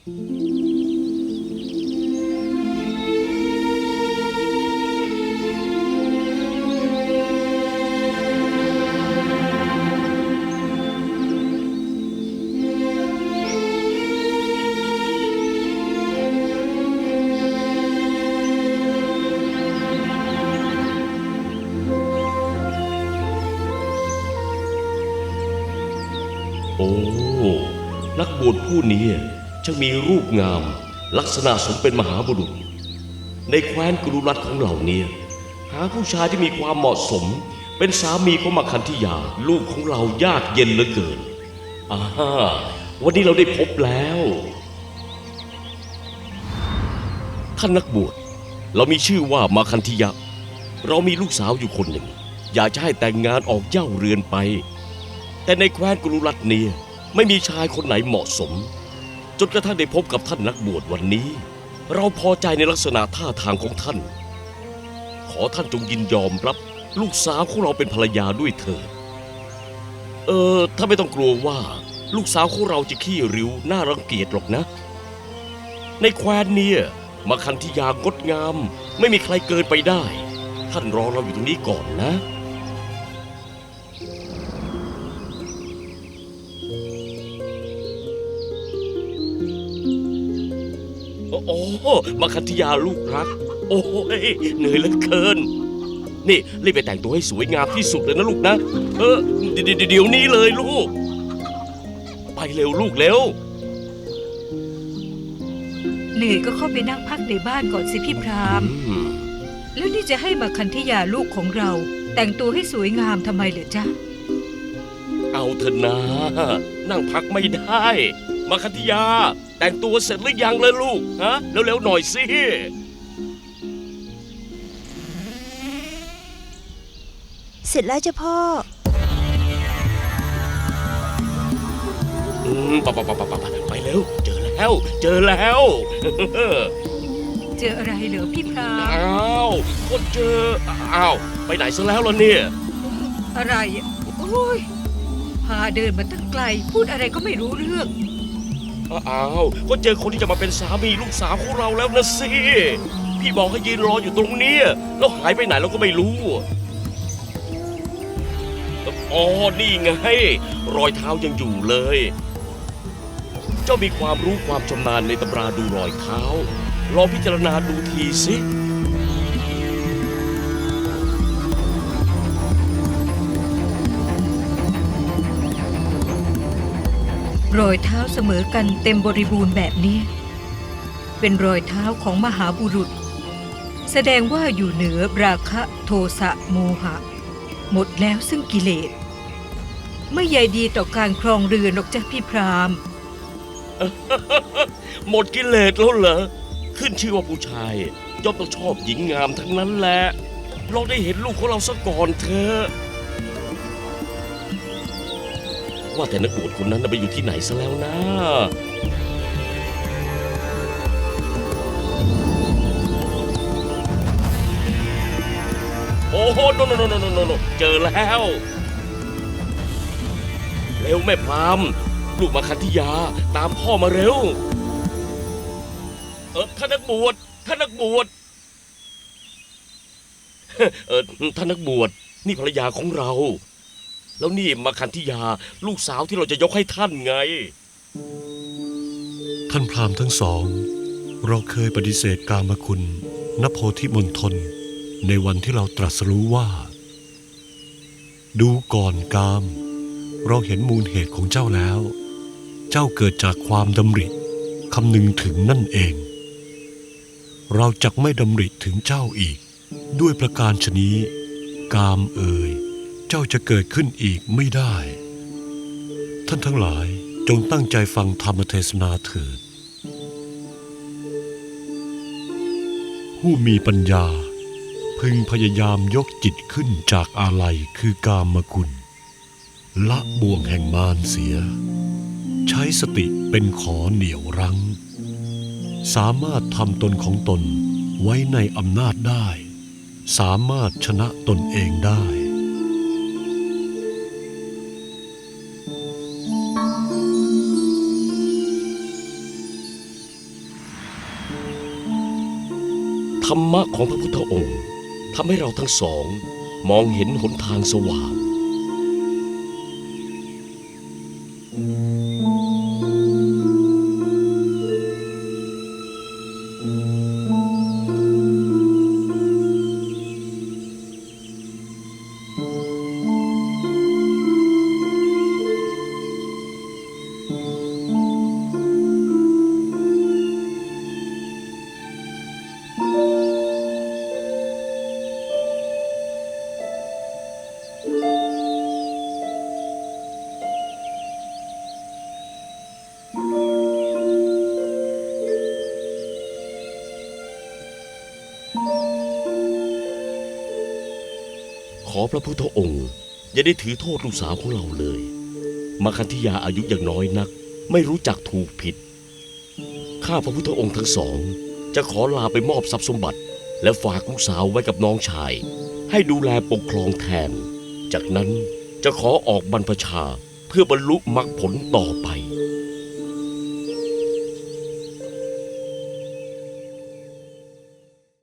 โอ้ นักบวชผู้นี้ ช่างมีรูปงาม ลักษณะสมเป็นมหาบุรุษ ในแคว้นกรุรัตของเหล่านี้หาผู้ชายที่มีความเหมาะสม เป็นสามีของมาคันธิยา ลูกของเรายากเย็นเหลือเกินอ่าวันนี้เราได้พบแล้ว ท่านนักบวชเรามีชื่อว่ามาคันธิยะ เรามีลูกสาวอยู่คนหนึ่ง อยากจะให้แต่งงานออกเย่าเรือนไป แต่ในแคว้นกรุรัตเนียไม่มีชายคนไหนเหมาะสม จนกระทั่งได้พบกับท่านนักบวชวันนี้ เราพอใจในลักษณะท่าทางของท่าน ขอท่านจงยินยอมรับลูกสาวของเราเป็นภรรยาด้วยเถิดเออถ้าไม่ต้องกลัวว่า ลูกสาวของเราจะขี้ริ้วน่ารังเกียจหรอกนะ ในแคว้นเนี่ยมาคันธิยางดงาม ไม่มีใครเกินไปได้ ท่านรอเราอยู่ตรงนี้ก่อนนะ โอ้โหมาคันธยาลูกรัก โอ้ยเหนื่อยเหลือเกิน นี่รีบไปแต่งตัวให้สวยงามที่สุดเลยนะลูกนะ เออเดี๋ยวเดี๋ยวเดี๋ยวนี้เลยลูก ไปเร็วลูกเร็วเหนื่อยก็เข้าไปนั่งพักในบ้านก่อนสิพี่พรามอืมแล้วนี่จะให้มาคันธยาลูกของเรา แต่งตัวให้สวยงามทำไมเหรอจ๊ะ เอาเถอะนะ นั่งพักไม่ได้ มาคันธยา แต่งตัวเสร็จหรือยังเลยลูกฮะเร็วๆหน่อยสิเสร็จแล้วจ้ะพ่อ อืมไปไปไปไปไปไปเร็วเจอแล้ว เจอแล้วเจออะไรเหรอพี่พรามอ้าวก็เจออ้าวไปไหนซะแล้วล่ะเนี่ย อะไรอะโอ้ยพาเดินมาตั้งไกล พูดอะไรก็ไม่รู้เรื่อง อ้าวก็เจอคนที่จะมาเป็นสามีลูกสาวของเราแล้วนะสิ พี่บอกให้ยืนรออยู่ตรงเนี้ยแล้วหายไปไหนเราก็ไม่รู้ อ๋อ นี่ไง รอยเท้ายังอยู่เลย เจ้ามีความรู้ความชำนาญในตำราดูรอยเท้า ลองพิจารณาดูทีสิ รอยเท้าเสมอกันเต็มบริบูรณ์แบบนี้ เป็นรอยเท้าของมหาบุรุษ แสดงว่าอยู่เหนือราคะโทสะโมหะ หมดแล้วซึ่งกิเลส ไม่ใยดีต่อการครองเรือนหรอกจ้ะพี่พรามหมดกิเลสแล้วเหรอ ขึ้นชื่อว่าผู้ชายย่อมต้องชอบหญิงงามทั้งนั้นแหละ เราได้เห็นลูกของเราซะก่อนเถอะ ว่าแต่นักบวชคนนั้นน่ะไปอยู่ที่ไหนซะแล้วนะโอ้โหโนโนโนโนโนโนโนเจอแล้ว เร็วแม่พรามลูกมาคันธิยาตามพ่อมาเร็ว เออท่านนักบวชท่านนักบวชเออท่านนักบวชนี่ภรรยาของเรา แล้วนี่มาคันธิยาลูกสาวที่เราจะยกให้ท่านไง ท่านพราหมณ์ทั้งสอง เราเคยปฏิเสธกามคุณณโพธิมณฑลในวันที่เราตรัสรู้ว่า ดูก่อนกาม เราเห็นมูลเหตุของเจ้าแล้ว เจ้าเกิดจากความดำริคำนึงถึงนั่นเอง เราจักไม่ดำริถึงเจ้าอีก ด้วยประการชนี้ กามเอ่ย เจ้าจะเกิดขึ้นอีกไม่ได้ ท่านทั้งหลายจงตั้งใจฟังธรรมเทศนาเถิด ผู้มีปัญญา พึงพยายามยกจิตขึ้นจากอาลัยคือกามคุณละบ่วงแห่งมารเสีย ใช้สติเป็นขอเหนี่ยวรั้ง สามารถทำตนของตนไว้ในอำนาจได้ สามารถชนะตนเองได้ รรมะของพระพุทธองค์ทำให้เราทั้งสอง มองเห็นหนทางสว่าง อพระพุทธองค์ อย่าได้ถือโทษลูกสาวของเราเลย มาคันธิยาอายุยังน้อยนัก ไม่รู้จักถูกผิด ข้าพระพุทธองค์ทั้งสอง จะขอลาไปมอบทรัพย์สมบัติ และฝากลูกสาวไว้กับน้องชาย ให้ดูแลปกครองแทน จากนั้นจะขอออกบรรพชาเพื่อบรรลุมรรคผลต่อไป